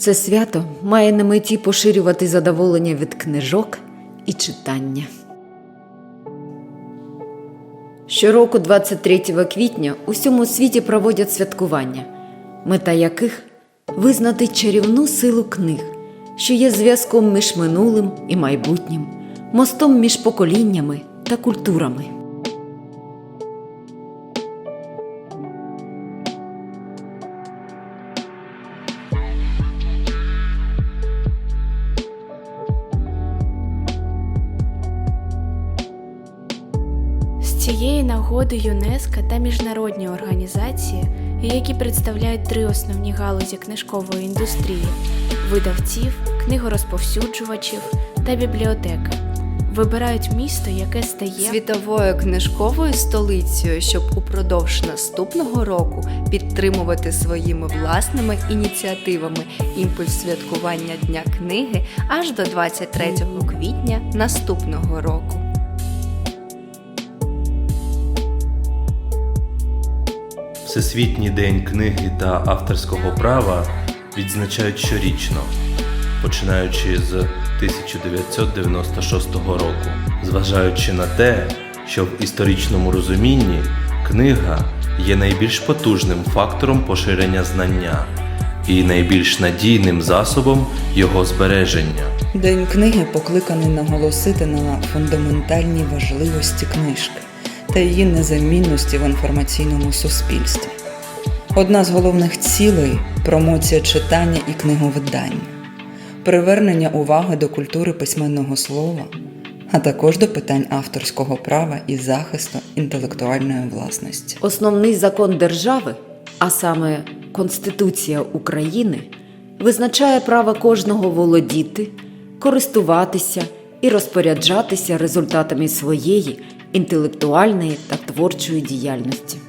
Це свято має на меті поширювати задоволення від книжок і читання. Щороку, 23 квітня, у всьому світі проводять святкування, мета яких визнати чарівну силу книг, що є зв'язком між минулим і майбутнім, мостом між поколіннями та культурами. З цієї нагоди ЮНЕСКО та міжнародні організації, які представляють три основні галузі книжкової індустрії видавців, книгорозповсюджувачів та бібліотеки, вибирають місто, яке стає світовою книжковою столицею, щоб упродовж наступного року підтримувати своїми власними ініціативами імпульс святкування Дня книги аж до 23 квітня наступного року. Всесвітній день книги та авторського права відзначають щорічно, починаючи з 1996 року, зважаючи на те, що в історичному розумінні книга є найбільш потужним фактором поширення знання і найбільш надійним засобом його збереження. День книги покликаний наголосити на фундаментальній важливості книжки та її незамінності в інформаційному суспільстві. Одна з головних цілей промоція читання і книговидання, привернення уваги до культури письменного слова, а також до питань авторського права і захисту інтелектуальної власності. Основний закон держави, а саме Конституція України, визначає право кожного володіти, користуватися і розпоряджатися результатами своєї інтелектуальної та творчої діяльності.